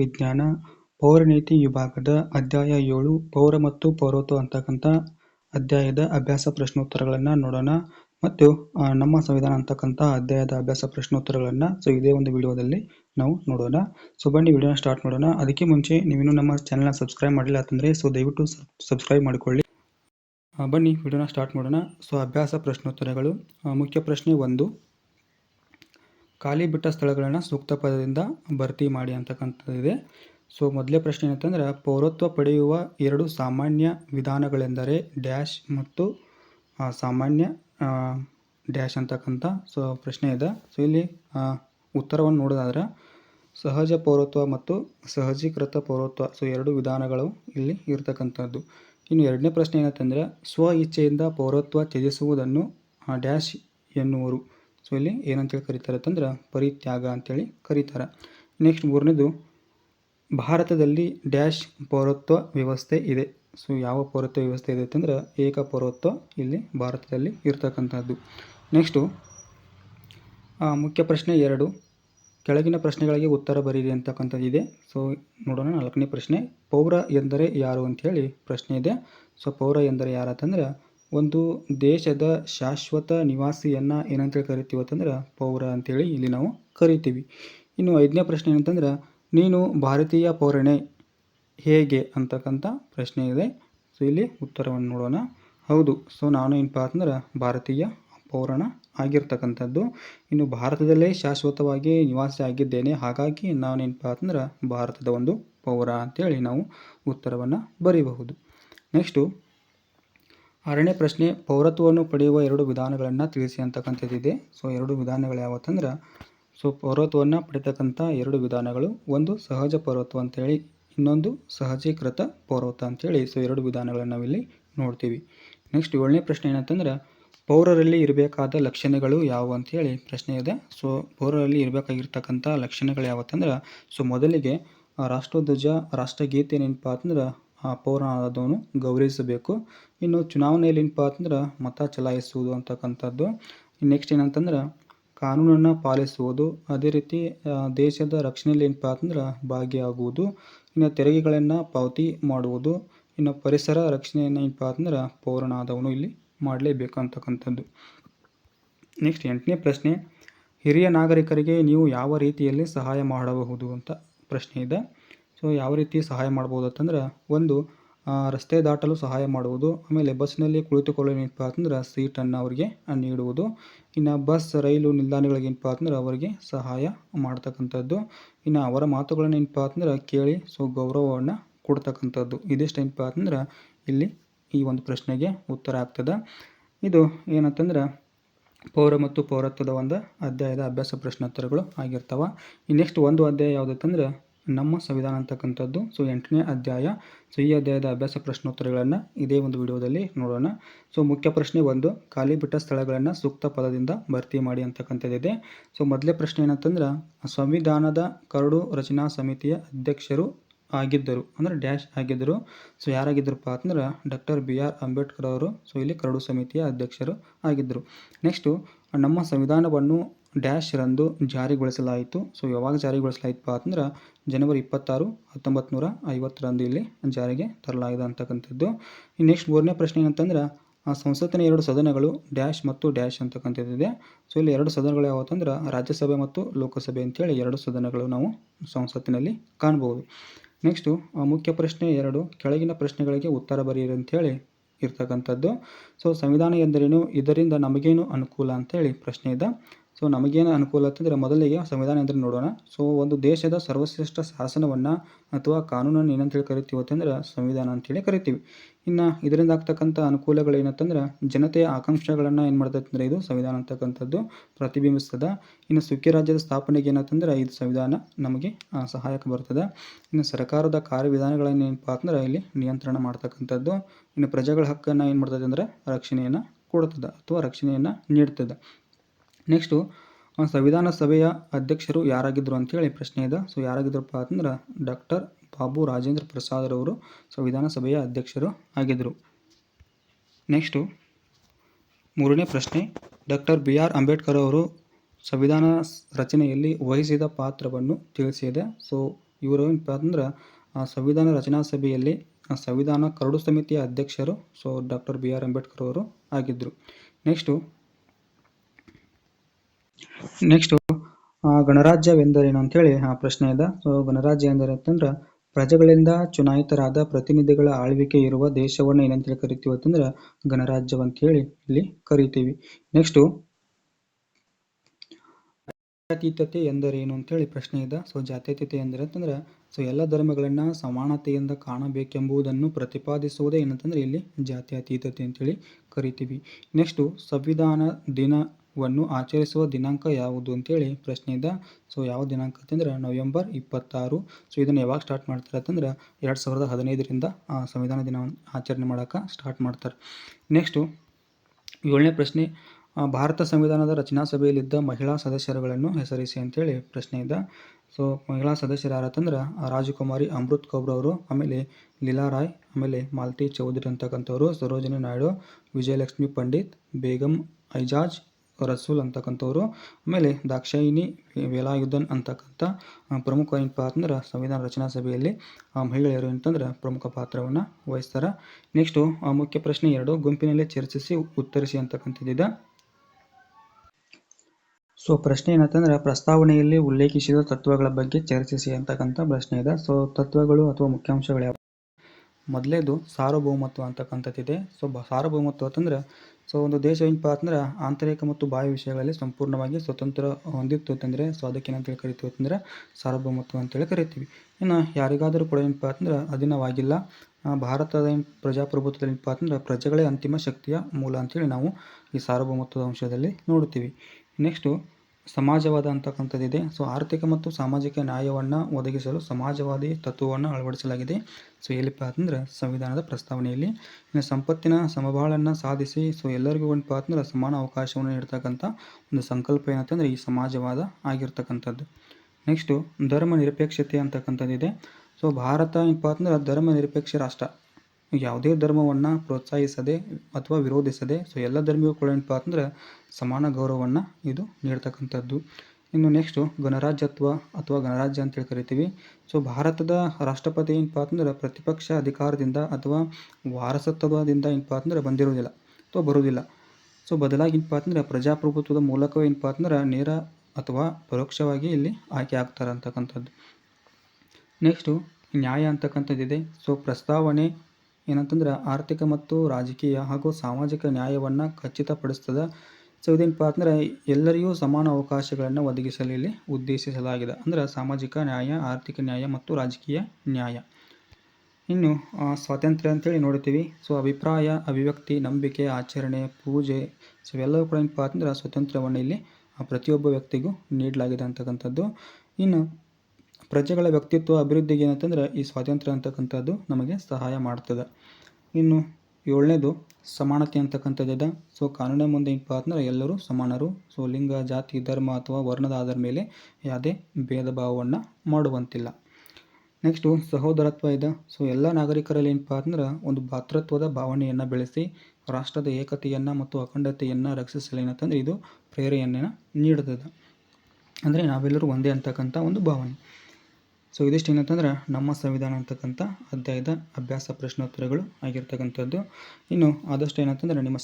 ವಿಜ್ಞಾನ ಪೌರನೀತಿ ವಿಭಾಗದ ಅಧ್ಯಾಯ ಏಳು, ಪೌರ ಮತ್ತು ಪೌರತ್ವ ಅಂತಕ್ಕಂಥ ಅಧ್ಯಾಯದ ಅಭ್ಯಾಸ ಪ್ರಶ್ನೋತ್ತರಗಳನ್ನು ನೋಡೋಣ. ಮತ್ತು ನಮ್ಮ ಸಂವಿಧಾನ ಅಂತಕ್ಕಂಥ ಅಧ್ಯಾಯದ ಅಭ್ಯಾಸ ಪ್ರಶ್ನೋತ್ತರಗಳನ್ನು, ಸೊ ಇದೇ ಒಂದು ವಿಡಿಯೋದಲ್ಲಿ ನಾವು ನೋಡೋಣ. ಸೊ ಬನ್ನಿ, ವಿಡಿಯೋನ ಸ್ಟಾರ್ಟ್ ಮಾಡೋಣ ಅದಕ್ಕೆ ಮುಂಚೆ ನೀವಿನ್ನೂ ನಮ್ಮ ಚಾನಲ್ನ ಸಬ್ಸ್ಕ್ರೈಬ್ ಮಾಡಿಲ್ಲ ಅಂತಂದರೆ, ಸೊ ದಯವಿಟ್ಟು ಸಬ್ಸ್ಕ್ರೈಬ್ ಮಾಡಿಕೊಳ್ಳಿ. ಬನ್ನಿ, ವಿಡಿಯೋನ ಸ್ಟಾರ್ಟ್ ಮಾಡೋಣ ಸೊ ಅಭ್ಯಾಸ ಪ್ರಶ್ನೋತ್ತರಗಳು ಮುಖ್ಯ ಪ್ರಶ್ನೆ ಒಂದು. ಖಾಲಿ ಬಿಟ್ಟ ಸ್ಥಳಗಳನ್ನು ಸೂಕ್ತ ಪದದಿಂದ ಭರ್ತಿ ಮಾಡಿ ಅಂತಕ್ಕಂಥದ್ದಿದೆ. ಸೊ, ಮೊದಲೇ ಪ್ರಶ್ನೆ ಏನಂತಂದ್ರೆ, ಪೌರತ್ವ ಪಡೆಯುವ ಎರಡು ಸಾಮಾನ್ಯ ವಿಧಾನಗಳೆಂದರೆ ಡ್ಯಾಶ್ ಮತ್ತು ಸಾಮಾನ್ಯ ಡ್ಯಾಶ್ ಅಂತಕ್ಕಂಥ, ಸೊ, ಪ್ರಶ್ನೆ ಇದೆ. ಸೊ, ಇಲ್ಲಿ ಉತ್ತರವನ್ನು ನೋಡೋದಾದ್ರೆ, ಸಹಜ ಪೌರತ್ವ ಮತ್ತು ಸಹಜೀಕೃತ ಪೌರತ್ವ, ಸೊ, ಎರಡು ವಿಧಾನಗಳು ಇಲ್ಲಿ ಇರತಕ್ಕಂಥದ್ದು. ಇನ್ನು ಎರಡನೇ ಪ್ರಶ್ನೆ ಏನಂತಂದರೆ, ಸ್ವ ಇಚ್ಛೆಯಿಂದ ಪೌರತ್ವ ತ್ಯಜಿಸುವುದನ್ನು ಡ್ಯಾಶ್ ಎನ್ನುವರು. ಸೊ ಇಲ್ಲಿ ಏನಂತೇಳಿ ಕರೀತಾರೆ ಅಂತಂದ್ರೆ ಪರಿತ್ಯಾಗ ಅಂತೇಳಿ ಕರೀತಾರೆ. ನೆಕ್ಸ್ಟ್ ಮೂರನೇದು, ಭಾರತದಲ್ಲಿ ಡ್ಯಾಶ್ ಪೌರತ್ವ ವ್ಯವಸ್ಥೆ ಇದೆ. ಸೊ ಯಾವ ಪೌರತ್ವ ವ್ಯವಸ್ಥೆ ಇದೆ ಅಂತಂದ್ರೆ ಏಕ ಪೌರತ್ವ ಇಲ್ಲಿ ಭಾರತದಲ್ಲಿ ಇರ್ತಕ್ಕಂಥದ್ದು. ನೆಕ್ಸ್ಟು ಮುಖ್ಯ ಪ್ರಶ್ನೆ ಎರಡು. ಕೆಳಗಿನ ಪ್ರಶ್ನೆಗಳಿಗೆ ಉತ್ತರ ಬರೀರಿ ಅಂತಕ್ಕಂಥದ್ದು ಇದೆ. ಸೊ ನೋಡೋಣ ನಾಲ್ಕನೇ ಪ್ರಶ್ನೆ. ಪೌರ ಎಂದರೆ ಯಾರು ಅಂಥೇಳಿ ಪ್ರಶ್ನೆ ಇದೆ. ಸೊ ಪೌರ ಎಂದರೆ ಯಾರಂತಂದ್ರೆ ಒಂದು ದೇಶದ ಶಾಶ್ವತ ನಿವಾಸಿಯನ್ನು ಏನಂತೇಳಿ ಕರಿತೀವಿ ಅಂತಂದ್ರೆ ಪೌರ ಅಂತೇಳಿ ಇಲ್ಲಿ ನಾವು ಕರಿತೀವಿ. ಇನ್ನು ಐದನೇ ಪ್ರಶ್ನೆ ಏನಂತಂದ್ರೆ, ನೀನು ಭಾರತೀಯ ಪೌರಣೆ ಹೇಗೆ ಅಂತಕ್ಕಂಥ ಪ್ರಶ್ನೆ ಇದೆ. ಸೊ ಇಲ್ಲಿ ಉತ್ತರವನ್ನು ನೋಡೋಣ. ಹೌದು ಸೊ ನಾನು ಏನಪ್ಪ ಅಂತಂದ್ರೆ, ಭಾರತೀಯ ಪೌರಣ ಆಗಿರ್ತಕ್ಕಂಥದ್ದು. ಇನ್ನು ಭಾರತದಲ್ಲೇ ಶಾಶ್ವತವಾಗಿ ನಿವಾಸಿ ಆಗಿದ್ದೇನೆ, ಹಾಗಾಗಿ ನಾನೇನಪ್ಪ ಅಂತಂದ್ರೆ, ಭಾರತದ ಒಂದು ಪೌರ ಅಂತೇಳಿ ನಾವು ಉತ್ತರವನ್ನು ಬರೀಬಹುದು. ನೆಕ್ಸ್ಟು ಆರನೇ ಪ್ರಶ್ನೆ, ಪೌರತ್ವವನ್ನು ಪಡೆಯುವ ಎರಡು ವಿಧಾನಗಳನ್ನು ತಿಳಿಸಿ ಅಂತಕ್ಕಂಥದ್ದಿದೆ ಸೊ ಎರಡು ವಿಧಾನಗಳು ಯಾವತ್ತಂದ್ರೆ ಸೊ ಪೌರತ್ವವನ್ನು ಪಡಿತಕ್ಕಂಥ ಎರಡು ವಿಧಾನಗಳು. ಒಂದು, ಸಹಜ ಪೌರತ್ವ ಅಂತೇಳಿ, ಇನ್ನೊಂದು, ಸಹಜೀಕೃತ ಪೌರತ್ವ ಅಂತೇಳಿ. ಸೊ ಎರಡು ವಿಧಾನಗಳನ್ನು ನಾವಿಲ್ಲಿ ನೋಡ್ತೀವಿ. ನೆಕ್ಸ್ಟ್ ಏಳನೇ ಪ್ರಶ್ನೆ ಏನಂತಂದ್ರೆ, ಪೌರರಲ್ಲಿ ಇರಬೇಕಾದ ಲಕ್ಷಣಗಳು ಯಾವುವು ಅಂತೇಳಿ ಪ್ರಶ್ನೆ ಇದೆ. ಸೊ ಪೌರರಲ್ಲಿ ಇರಬೇಕಾಗಿರ್ತಕ್ಕಂಥ ಲಕ್ಷಣಗಳು ಯಾವತ್ತಂದ್ರೆ ಸೊ ಮೊದಲಿಗೆ, ರಾಷ್ಟ್ರಧ್ವಜ, ರಾಷ್ಟ್ರಗೀತೆ ಆ ಪೌರನಾದವನು ಗೌರವಿಸಬೇಕು. ಇನ್ನು ಚುನಾವಣೆಯಲ್ಲಿ ಏನಪ್ಪ ಅಂತಂದ್ರೆ ಮತ ಚಲಾಯಿಸುವುದು ಅಂತಕ್ಕಂಥದ್ದು. ನೆಕ್ಸ್ಟ್ ಏನಂತಂದ್ರೆ ಕಾನೂನನ್ನು ಪಾಲಿಸುವುದು. ಅದೇ ರೀತಿ ದೇಶದ ರಕ್ಷಣೆಯಲ್ಲಿ ಏನಪ್ಪ ಅಂತಂದ್ರೆ ಭಾಗಿಯಾಗುವುದು ಇನ್ನು ತೆರಿಗೆಗಳನ್ನು ಪಾವತಿ ಮಾಡುವುದು. ಇನ್ನು ಪರಿಸರ ರಕ್ಷಣೆಯನ್ನು ಏನಪ್ಪ ಅಂತಂದ್ರೆ ಪೌರನಾದವನು ಇಲ್ಲಿ ಮಾಡಲೇಬೇಕು ಅಂತಕ್ಕಂಥದ್ದು. ನೆಕ್ಸ್ಟ್ ಎಂಟನೇ ಪ್ರಶ್ನೆ, ಹಿರಿಯ ನಾಗರಿಕರಿಗೆ ನೀವು ಯಾವ ರೀತಿಯಲ್ಲಿ ಸಹಾಯ ಮಾಡಬಹುದು ಅಂತ ಪ್ರಶ್ನೆ ಇದೆ. ಸೊ ಯಾವ ರೀತಿ ಸಹಾಯ ಮಾಡ್ಬೋದು ಅಂತಂದ್ರೆ, ಒಂದು ರಸ್ತೆ ದಾಟಲು ಸಹಾಯ ಮಾಡುವುದು, ಆಮೇಲೆ ಬಸ್ನಲ್ಲಿ ಕುಳಿತುಕೊಳ್ಳಲು ಅಂತಂದ್ರೆ ಸೀಟನ್ನು ಅವರಿಗೆ ನೀಡುವುದು, ಇನ್ನು ಬಸ್, ರೈಲು ನಿಲ್ದಾಣಗಳಿಗೆ ಏನಪ್ಪ ಅಂತಂದ್ರೆ ಅವರಿಗೆ ಸಹಾಯ ಮಾಡ್ತಕ್ಕಂಥದ್ದು, ಇನ್ನು ಅವರ ಮಾತುಗಳನ್ನು ಏನಪ್ಪ ಅಂತಂದ್ರೆ ಕೇಳಿ, ಸೊ ಗೌರವವನ್ನು ಕೊಡ್ತಕ್ಕಂಥದ್ದು. ಇದಿಷ್ಟು ಏನಪ್ಪ ಅಂತಂದ್ರೆ, ಇಲ್ಲಿ ಈ ಒಂದು ಪ್ರಶ್ನೆಗೆ ಉತ್ತರ ಆಗ್ತದೆ. ಇದು ಏನಂತಂದ್ರೆ, ಪೌರ ಮತ್ತು ಪೌರತ್ವದ ಒಂದು ಅಧ್ಯಾಯದ ಅಭ್ಯಾಸ ಪ್ರಶ್ನೋತ್ತರಗಳು ಆಗಿರ್ತವೆ. ಈ ನೆಕ್ಸ್ಟ್ ಒಂದು ಅಧ್ಯಾಯ ಯಾವುದಂತಂದ್ರೆ ನಮ್ಮ ಸಂವಿಧಾನ ಅಂತಕ್ಕಂಥದ್ದು. ಸೊ, ಎಂಟನೇ ಅಧ್ಯಾಯ, ಸೊ, ಈ ಅಧ್ಯಾಯದ ಅಭ್ಯಾಸ ಪ್ರಶ್ನೋತ್ತರಗಳನ್ನು ಇದೇ ಒಂದು ವಿಡಿಯೋದಲ್ಲಿ ನೋಡೋಣ. ಸೊ, ಮುಖ್ಯ ಪ್ರಶ್ನೆ ಒಂದು, ಖಾಲಿ ಬಿಟ್ಟ ಸ್ಥಳಗಳನ್ನು ಸೂಕ್ತ ಪದದಿಂದ ಭರ್ತಿ ಮಾಡಿ ಅಂತಕ್ಕಂಥದ್ದಿದೆ. ಸೊ, ಮೊದಲೇ ಪ್ರಶ್ನೆ ಏನಂತಂದ್ರೆ, ಸಂವಿಧಾನದ ಕರಡು ರಚನಾ ಸಮಿತಿಯ ಅಧ್ಯಕ್ಷರು ಆಗಿದ್ದರು, ಅಂದರೆ ಡ್ಯಾಶ್ ಆಗಿದ್ದರು. ಸೊ ಯಾರಾಗಿದ್ದರಪ್ಪ ಅಂತಂದ್ರೆ, ಡಾಕ್ಟರ್ ಬಿ ಆರ್ ಅಂಬೇಡ್ಕರ್ ಅವರು, ಸೊ, ಇಲ್ಲಿ ಕರಡು ಸಮಿತಿಯ ಅಧ್ಯಕ್ಷರು ಆಗಿದ್ದರು. ನೆಕ್ಸ್ಟು, ನಮ್ಮ ಸಂವಿಧಾನವನ್ನು ಡ್ಯಾಶ್ ರಂದು ಜಾರಿಗೊಳಿಸಲಾಯಿತು. ಸೊ, ಯಾವಾಗ ಜಾರಿಗೊಳಿಸಲಾಯಿತು ಅಂತಂದ್ರೆ ಜನವರಿ ಇಪ್ಪತ್ತಾರು ಹತ್ತೊಂಬತ್ತು ನೂರ ಐವತ್ತರಂದು ಇಲ್ಲಿ ಜಾರಿಗೆ ತರಲಾಗಿದೆ ಅಂತಕ್ಕಂಥದ್ದು. ನೆಕ್ಸ್ಟ್ ಮೂರನೇ ಪ್ರಶ್ನೆ ಏನಂತಂದ್ರೆ, ಆ ಸಂಸತ್ತಿನ ಎರಡು ಸದನಗಳು ಡ್ಯಾಶ್ ಮತ್ತು ಡ್ಯಾಶ್ ಅಂತಕ್ಕಂಥದ್ದಿದೆ. ಸೊ, ಇಲ್ಲಿ ಎರಡು ಸದನಗಳು ಯಾವತ್ತಂದ್ರೆ ರಾಜ್ಯಸಭೆ ಮತ್ತು ಲೋಕಸಭೆ ಅಂತೇಳಿ ಎರಡು ಸದನಗಳು ನಾವು ಸಂಸತ್ತಿನಲ್ಲಿ ಕಾಣ್ಬೋದು. ನೆಕ್ಸ್ಟು ಮುಖ್ಯ ಪ್ರಶ್ನೆ ಎರಡು, ಕೆಳಗಿನ ಪ್ರಶ್ನೆಗಳಿಗೆ ಉತ್ತರ ಬರೆಯಿರಿ ಅಂತೇಳಿ ಇರ್ತಕ್ಕಂಥದ್ದು. ಸೊ, ಸಂವಿಧಾನ ಎಂದರೇನು? ಇದರಿಂದ ನಮಗೇನು ಅನುಕೂಲ ಅಂತೇಳಿ ಪ್ರಶ್ನೆ ಇದೆ. ಸೊ ನಮಗೇನು ಅನುಕೂಲ ಅಂತಂದರೆ ಮೊದಲಿಗೆ ಸಂವಿಧಾನ ಅಂದರೆ ನೋಡೋಣ. ಸೊ ಒಂದು ದೇಶದ ಸರ್ವಶ್ರೇಷ್ಠ ಶಾಸನವನ್ನು ಅಥವಾ ಕಾನೂನನ್ನು ಏನಂತೇಳಿ ಕರಿತೀವಿ ಅಂತಂದ್ರೆ ಸಂವಿಧಾನ ಅಂತೇಳಿ ಕರಿತೀವಿ. ಇನ್ನು ಇದರಿಂದ ಆಗ್ತಕ್ಕಂಥ ಅನುಕೂಲಗಳು ಏನಂತಂದ್ರೆ ಜನತೆಯ ಆಕಾಂಕ್ಷೆಗಳನ್ನು ಏನು ಮಾಡ್ತೈತೆ ಅಂದರೆ ಇದು ಸಂವಿಧಾನ ಅಂತಕ್ಕಂಥದ್ದು ಪ್ರತಿಬಿಂಬಿಸ್ತದೆ. ಇನ್ನು ಸುಖಿ ರಾಜ್ಯದ ಸ್ಥಾಪನೆಗೆ ಏನಂತಂದ್ರೆ ಇದು ಸಂವಿಧಾನ ನಮಗೆ ಸಹಾಯಕ ಬರ್ತದೆ. ಇನ್ನು ಸರ್ಕಾರದ ಕಾರ್ಯವಿಧಾನಗಳನ್ನು ಏನಪ್ಪ ಅಂತಂದ್ರೆ ಇಲ್ಲಿ ನಿಯಂತ್ರಣ ಮಾಡ್ತಕ್ಕಂಥದ್ದು. ಇನ್ನು ಪ್ರಜೆಗಳ ಹಕ್ಕನ್ನು ಏನು ಮಾಡ್ತದೆ ಅಂದರೆ ರಕ್ಷಣೆಯನ್ನು ಕೊಡ್ತದೆ ಅಥವಾ ರಕ್ಷಣೆಯನ್ನು ನೀಡ್ತದೆ. ನೆಕ್ಸ್ಟು ಸಂವಿಧಾನ ಸಭೆಯ ಅಧ್ಯಕ್ಷರು ಯಾರಾಗಿದ್ದರು ಅಂತೇಳಿ ಪ್ರಶ್ನೆ ಇದೆ. ಸೊ ಯಾರಾಗಿದ್ದರಪ್ಪ ಅಂತಂದ್ರೆ ಡಾಕ್ಟರ್ ಬಾಬು ರಾಜೇಂದ್ರ ಪ್ರಸಾದ್ರವರು ಸಂವಿಧಾನ ಸಭೆಯ ಅಧ್ಯಕ್ಷರು ಆಗಿದ್ದರು ನೆಕ್ಸ್ಟು ಮೂರನೇ ಪ್ರಶ್ನೆ ಡಾಕ್ಟರ್ ಬಿ ಆರ್ ಅಂಬೇಡ್ಕರ್ ಅವರು ಸಂವಿಧಾನ ರಚನೆಯಲ್ಲಿ ವಹಿಸಿದ ಪಾತ್ರವನ್ನು ತಿಳಿಸಿದೆ. ಸೊ ಇವರು ಏನಪ್ಪ ಅಂದ್ರೆ ಸಂವಿಧಾನ ರಚನಾ ಸಭೆಯಲ್ಲಿ ಸಂವಿಧಾನ ಕರಡು ಸಮಿತಿಯ ಅಧ್ಯಕ್ಷರು so doctor B R Ambedkar ಅವರು ಆಗಿದ್ದರು ನೆಕ್ಸ್ಟು ನೆಕ್ಸ್ಟು ಗಣರಾಜ್ಯವೆಂದರೇನು ಅಂತೇಳಿ ಪ್ರಶ್ನೆ ಇದೆ. ಸೊ ಗಣರಾಜ್ಯ ಎಂದರೆ ಅಂತಂದ್ರೆ, ಪ್ರಜೆಗಳಿಂದ ಚುನಾಯಿತರಾದ ಪ್ರತಿನಿಧಿಗಳ ಆಳ್ವಿಕೆ ಇರುವ ದೇಶವನ್ನು ಏನಂತೇಳಿ ಕರಿತೀವಿ ಅಂತಂದ್ರೆ ಗಣರಾಜ್ಯ ಅಂತೇಳಿ ಇಲ್ಲಿ ಕರಿತೀವಿ. ನೆಕ್ಸ್ಟು ಜಾತ್ಯತೀತತೆ ಎಂದರೇನು ಅಂತೇಳಿ ಪ್ರಶ್ನೆ ಇದೆ. ಸೊ ಜಾತ್ಯತೀತತೆ ಎಂದರೆ ಅಂತಂದ್ರೆ ಸೊ ಎಲ್ಲ ಧರ್ಮಗಳನ್ನ ಸಮಾನತೆಯಿಂದ ಕಾಣಬೇಕೆಂಬುದನ್ನು ಪ್ರತಿಪಾದಿಸುವುದೇ ಏನಂತಂದ್ರೆ, ಇಲ್ಲಿ ಜಾತ್ಯತೀತತೆ ಅಂತೇಳಿ ಕರಿತೀವಿ. ನೆಕ್ಸ್ಟು ಸಂವಿಧಾನ ದಿನವನ್ನು ಆಚರಿಸುವ ದಿನಾಂಕ ಯಾವುದು ಅಂತೇಳಿ ಪ್ರಶ್ನೆ ಇದೆ. ಸೊ ಯಾವ ದಿನಾಂಕ ಅಂತಂದ್ರೆ ನವೆಂಬರ್ ಇಪ್ಪತ್ತಾರು. ಸೊ ಇದನ್ನು ಯಾವಾಗ ಸ್ಟಾರ್ಟ್ ಮಾಡ್ತಾರೆ ಅಂತಂದ್ರೆ ಎರಡು ಸಾವಿರದ ಹದಿನೈದರಿಂದ ಸಂವಿಧಾನ ದಿನವನ್ನು ಆಚರಣೆ ಮಾಡೋಕೆ ಸ್ಟಾರ್ಟ್ ಮಾಡ್ತಾರೆ. ನೆಕ್ಸ್ಟು ಏಳನೇ ಪ್ರಶ್ನೆ ಭಾರತ ಸಂವಿಧಾನದ ರಚನಾ ಸಭೆಯಲ್ಲಿದ್ದ ಮಹಿಳಾ ಸದಸ್ಯರುಗಳನ್ನು ಹೆಸರಿಸಿ ಅಂತೇಳಿ ಪ್ರಶ್ನೆ ಇದೆ. ಸೊ ಮಹಿಳಾ ಸದಸ್ಯರು ಯಾರತ್ತಂದ್ರೆ ರಾಜಕುಮಾರಿ ಅಮೃತ್ ಕೌರ್ ಅವರು, ಆಮೇಲೆ ಲೀಲಾ ರಾಯ್, ಆಮೇಲೆ ಮಾಲ್ತಿ ಚೌಧರಿ ಅಂತಕ್ಕಂಥವ್ರು, ಸರೋಜಿನಿ ನಾಯ್ಡು, ವಿಜಯಲಕ್ಷ್ಮಿ ಪಂಡಿತ್, ಬೇಗಂ ಐಜಾಜ್ ರಸೂಲ್ ಅಂತಕ್ಕಂಥವ್ರು. ಆಮೇಲೆ ದಾಕ್ಷಾಯಿನಿ ವೇಲಾಯುಧನ್ ಅಂತಕ್ಕಂಥ ಪ್ರಮುಖ ಏನಪ್ಪ ಅಂತಂದ್ರೆ ಸಂವಿಧಾನ ರಚನಾ ಸಭೆಯಲ್ಲಿ ಆ, ಮಹಿಳೆಯರು ಅಂತಂದ್ರೆ ಪ್ರಮುಖ ಪಾತ್ರವನ್ನು ವಹಿಸ್ತಾರೆ. ನೆಕ್ಸ್ಟು ಆ, ಮುಖ್ಯ ಪ್ರಶ್ನೆ ಎರಡು ಗುಂಪಿನಲ್ಲಿ ಚರ್ಚಿಸಿ ಉತ್ತರಿಸಿ ಅಂತಕ್ಕಂಥದ್ದಿದೆ. ಸೊ ಪ್ರಶ್ನೆ ಏನಂತಂದ್ರೆ ಪ್ರಸ್ತಾವನೆಯಲ್ಲಿ ಉಲ್ಲೇಖಿಸಿದ ತತ್ವಗಳ ಬಗ್ಗೆ ಚರ್ಚಿಸಿ ಅಂತಕ್ಕಂಥ ಪ್ರಶ್ನೆ ಇದೆ. ಸೊ ತತ್ವಗಳು ಅಥವಾ ಮುಖ್ಯಾಂಶಗಳು ಯಾವ ಮೊದಲೇದು ಸಾರ್ವಭೌಮತ್ವ ಅಂತಕ್ಕಂಥದ್ದಿದೆ. ಸೊ ಸಾರ್ವಭೌಮತ್ವ ಅಂತಂದ್ರೆ ಸೊ ಒಂದು ದೇಶ ಏನಪ್ಪ ಅಂತಂದ್ರೆ ಆಂತರಿಕ ಮತ್ತು ಬಾಹ್ಯ ವಿಷಯಗಳಲ್ಲಿ ಸಂಪೂರ್ಣವಾಗಿ ಸ್ವತಂತ್ರ ಹೊಂದಿತ್ತು ಅಂತಂದರೆ, ಸೊ ಅದಕ್ಕೆ ಏನಂತೇಳಿ ಕರಿತೀವಿ ಅಂತಂದ್ರೆ, ಸಾರ್ವಭೌಮತ್ವ ಅಂತೇಳಿ ಕರಿತೀವಿ. ಇನ್ನು ಯಾರಿಗಾದರೂ ಕೂಡ ಏನಪ್ಪ ಅಂತಂದ್ರೆ ಅಧೀನವಾಗಿಲ್ಲ. ಭಾರತದ ಏನ್ ಪ್ರಜಾಪ್ರಭುತ್ವದಲ್ಲಿ ಏನಪ್ಪ ಅಂತಂದ್ರೆ ಪ್ರಜೆಗಳೇ ಅಂತಿಮ ಶಕ್ತಿಯ ಮೂಲ ಅಂತೇಳಿ ನಾವು ಈ ಸಾರ್ವಭೌಮತ್ವದ ಅಂಶದಲ್ಲಿ ನೋಡುತ್ತೀವಿ. ನೆಕ್ಸ್ಟು ಸಮಾಜವಾದ ಅಂತಕ್ಕಂಥದ್ದಿದೆ ಸೊ ಆರ್ಥಿಕ ಮತ್ತು ಸಾಮಾಜಿಕ ನ್ಯಾಯವನ್ನು ಒದಗಿಸಲು ಸಮಾಜವಾದಿ ತತ್ವವನ್ನು ಅಳವಡಿಸಲಾಗಿದೆ. ಸೊ ಎಲ್ಲಿಪ್ಪ ಅಂತಂದ್ರೆ ಸಂವಿಧಾನದ ಪ್ರಸ್ತಾವನೆಯಲ್ಲಿ. ಇನ್ನು ಸಂಪತ್ತಿನ ಸಮಬಾಳನ್ನು ಸಾಧಿಸಿ ಸೊ ಎಲ್ಲರಿಗೂ ಏನಪ್ಪ ಅಂತಂದ್ರೆ ಸಮಾನ ಅವಕಾಶವನ್ನು ನೀಡ್ತಕ್ಕಂಥ ಒಂದು ಸಂಕಲ್ಪ ಏನಂತಂದ್ರೆ ಈ ಸಮಾಜವಾದ ಆಗಿರ್ತಕ್ಕಂಥದ್ದು. ನೆಕ್ಸ್ಟು ಧರ್ಮ ನಿರಪೇಕ್ಷತೆ ಅಂತಕ್ಕಂಥದ್ದಿದೆ. ಸೊ ಭಾರತ ಏನಪ್ಪ ಅಂತಂದ್ರೆ ಧರ್ಮ ನಿರಪೇಕ್ಷ ರಾಷ್ಟ್ರ. ಯಾವುದೇ ಧರ್ಮವನ್ನು ಪ್ರೋತ್ಸಾಹಿಸದೆ ಅಥವಾ ವಿರೋಧಿಸದೆ ಸೊ ಎಲ್ಲ ಧರ್ಮಿಗಳು ಏನಪ್ಪ ಅಂತಂದ್ರೆ ಸಮಾನ ಗೌರವವನ್ನು ಇದು ನೀಡ್ತಕ್ಕಂಥದ್ದು. ಇನ್ನು ನೆಕ್ಸ್ಟು ಗಣರಾಜ್ಯತ್ವ ಅಥವಾ ಗಣರಾಜ್ಯ ಅಂತೇಳಿ ಕರಿತೀವಿ. ಸೊ ಭಾರತದ ರಾಷ್ಟ್ರಪತಿ ಏನಪ್ಪ ಅಂತಂದ್ರೆ ಪ್ರತಿಪಕ್ಷ ಅಧಿಕಾರದಿಂದ ಅಥವಾ ವಾರಸತ್ವದಿಂದ ಏನಪ್ಪ ಅಂತಂದ್ರೆ ಬಂದಿರೋದಿಲ್ಲ ಅಥವಾ ಬರೋದಿಲ್ಲ ಸೊ ಬದಲಾಗಿ ಏನಪ್ಪ ಅಂತಂದ್ರೆ ಪ್ರಜಾಪ್ರಭುತ್ವದ ಮೂಲಕವೇ ಏನಪ್ಪ ಅಂದ್ರೆ ನೇರ ಅಥವಾ ಪರೋಕ್ಷವಾಗಿ ಇಲ್ಲಿ ಆಯ್ಕೆ ಆಗ್ತಾರೆ ಅಂತಕ್ಕಂಥದ್ದು ನೆಕ್ಸ್ಟು ನ್ಯಾಯ ಅಂತಕ್ಕಂಥದ್ದಿದೆ. ಸೊ ಪ್ರಸ್ತಾವನೆ ಏನಂತಂದ್ರೆ ಆರ್ಥಿಕ ಮತ್ತು ರಾಜಕೀಯ ಹಾಗೂ ಸಾಮಾಜಿಕ ನ್ಯಾಯವನ್ನು ಖಚಿತಪಡಿಸ್ತದೆ. ಸೊ ಇದೇನಪ್ಪ ಅಂದ್ರೆ ಎಲ್ಲರಿಗೂ ಸಮಾನ ಅವಕಾಶಗಳನ್ನು ಒದಗಿಸಲು ಇಲ್ಲಿ ಉದ್ದೇಶಿಸಲಾಗಿದೆ. ಅಂದರೆ ಸಾಮಾಜಿಕ ನ್ಯಾಯ, ಆರ್ಥಿಕ ನ್ಯಾಯ ಮತ್ತು ರಾಜಕೀಯ ನ್ಯಾಯ. ಇನ್ನು ಸ್ವಾತಂತ್ರ್ಯ ಅಂತೇಳಿ ನೋಡ್ತೀವಿ ಸೊ ಅಭಿಪ್ರಾಯ, ಅಭಿವ್ಯಕ್ತಿ, ನಂಬಿಕೆ, ಆಚರಣೆ, ಪೂಜೆ ಸೊ ಇವೆಲ್ಲವೂ ಕೂಡ ಏನಪ್ಪ ಅಂತಂದ್ರೆ ಸ್ವಾತಂತ್ರ್ಯವನ್ನು ಇಲ್ಲಿ ಪ್ರತಿಯೊಬ್ಬ ವ್ಯಕ್ತಿಗೂ ನೀಡಲಾಗಿದೆ ಅಂತಕ್ಕಂಥದ್ದು. ಇನ್ನು ಪ್ರಜೆಗಳ ವ್ಯಕ್ತಿತ್ವ ಅಭಿವೃದ್ಧಿಗೆ ಏನಂತಂದ್ರೆ ಈ ಸ್ವಾತಂತ್ರ್ಯ ಅಂತಕ್ಕಂಥದ್ದು ನಮಗೆ ಸಹಾಯ ಮಾಡ್ತದೆ. ಇನ್ನು ಏಳನೇದು ಸಮಾನತೆ ಅಂತಕ್ಕಂಥದ್ದಿದೆ ಸೊ, ಕಾನೂನಿನ ಮುಂದೆ ಏನಪ್ಪ ಅಂತಂದ್ರೆ ಎಲ್ಲರೂ ಸಮಾನರು. ಸೊ, ಲಿಂಗ, ಜಾತಿ, ಧರ್ಮ ಅಥವಾ ವರ್ಣದ ಆಧಾರ ಮೇಲೆ ಯಾವುದೇ ಭೇದ ಭಾವವನ್ನು ಮಾಡುವಂತಿಲ್ಲ. ನೆಕ್ಸ್ಟು ಸಹೋದರತ್ವ ಇದೆ. ಸೊ, ಎಲ್ಲ ನಾಗರಿಕರಲ್ಲಿ ಏನಪ್ಪ ಅಂತಂದ್ರೆ ಒಂದು ಭಾತೃತ್ವದ ಭಾವನೆಯನ್ನು ಬೆಳೆಸಿ ರಾಷ್ಟ್ರದ ಏಕತೆಯನ್ನು ಮತ್ತು ಅಖಂಡತೆಯನ್ನು ರಕ್ಷಿಸಲು ಏನಂತಂದ್ರೆ ಇದು ಪ್ರೇರಣೆಯನ್ನು ನೀಡುತ್ತದೆ ಅಂದರೆ ನಾವೆಲ್ಲರೂ ಒಂದೇ ಅಂತಕ್ಕಂಥ ಒಂದು ಭಾವನೆ. ಸೊ ಇದಿಷ್ಟು ಏನಂತಂದ್ರೆ ನಮ್ಮ ಸಂವಿಧಾನ ಅಂತಕ್ಕಂಥ ಅಧ್ಯಾಯದ ಅಭ್ಯಾಸ ಪ್ರಶ್ನೋತ್ತರಗಳು ಆಗಿರ್ತಕ್ಕಂಥದ್ದು. ಇನ್ನು ಆದಷ್ಟು ಏನಂತಂದ್ರೆ ನಿಮ್ಮ